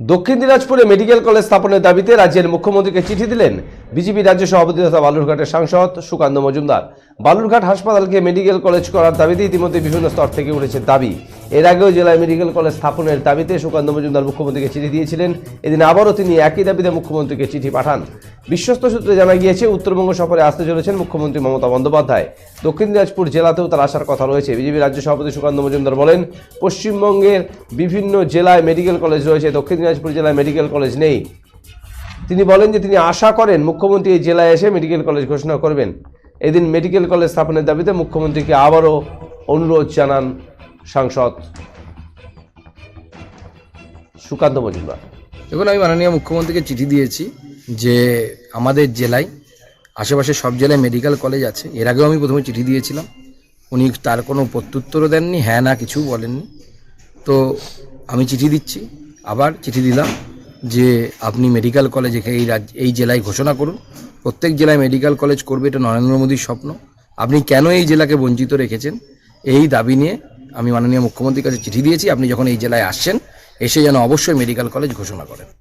দক্ষিণ দিনাজপুরে medical college স্থাপনের দাবিতে রাজ্যের মুখ্যমন্ত্রীকে চিঠি দিলেন বিজেপি রাজ্য সভাপতি তথা বালুরঘাটের সাংসদ সুকান্ত মজুমদার। বালুরঘাট হাসপাতালকে মেডিকেল কলেজ করার দাবিতে ইতিমধ্যে বিভিন্ন স্তর থেকে উঠেছে দাবি। এর আগেও জেলায় মেডিকেল কলেজ স্থাপনের দাবিতে সুকান্ত মজুমদার মুখ্যমন্ত্রীকে চিঠি দিয়েছিলেন। এদিন আবারও তিনি একই দাবিতে মুখ্যমন্ত্রীকে চিঠি পাঠান। বিশ্বস্ত সূত্রে জানা গিয়েছে, উত্তরবঙ্গ সফরে আসতে চলেছেন মুখ্যমন্ত্রী মমতা বন্দ্যোপাধ্যায়। দক্ষিণ দিনাজপুর জেলাতেও তার আসার কথা রয়েছে। বিজেপি রাজ্য সভাপতি সুকান্ত মজুমদার বলেন, পশ্চিমবঙ্গের বিভিন্ন জেলায় মেডিকেল কলেজ রয়েছে, দক্ষিণ দিনাজপুর জেলায় মেডিকেল কলেজ নেই। তিনি বলেন যে তিনি আশা করেন মুখ্যমন্ত্রী এই জেলায় এসে মেডিকেল কলেজ ঘোষণা করবেন। এদিন মেডিকেল কলেজ স্থাপনের দাবিতে মুখ্যমন্ত্রীকে আবারও অনুরোধ জানান সাংসদ সুকান্ত মজুমদার। দেখুন, আমি মাননীয় মুখ্যমন্ত্রীকে চিঠি দিয়েছি যে আমাদের জেলায়, আশেপাশে সব জেলায় মেডিকেল কলেজ আছে। এর আগেও আমি প্রথমে চিঠি দিয়েছিলাম। উনি তার কোনো প্রত্যুত্তরও দেননি হ্যাঁ না কিছু বলেননি। তো আমি চিঠি দিচ্ছি, আবার চিঠি দিলাম যে আপনি মেডিকেল কলেজ এখে- এই রাজ্য, এই জেলায় ঘোষণা করুন। প্রত্যেক জেলায় মেডিকেল কলেজ করবে এটা নরেন্দ্র মোদীর স্বপ্ন। আপনি কেন এই জেলাকে বঞ্চিত রেখেছেন? এই দাবি নিয়ে আমি মাননীয় মুখ্যমন্ত্রীর কাছে চিঠি দিয়েছি, আপনি যখন এই জেলায় আসছেন, এসে যেন অবশ্যই মেডিকেল কলেজ ঘোষণা করেন।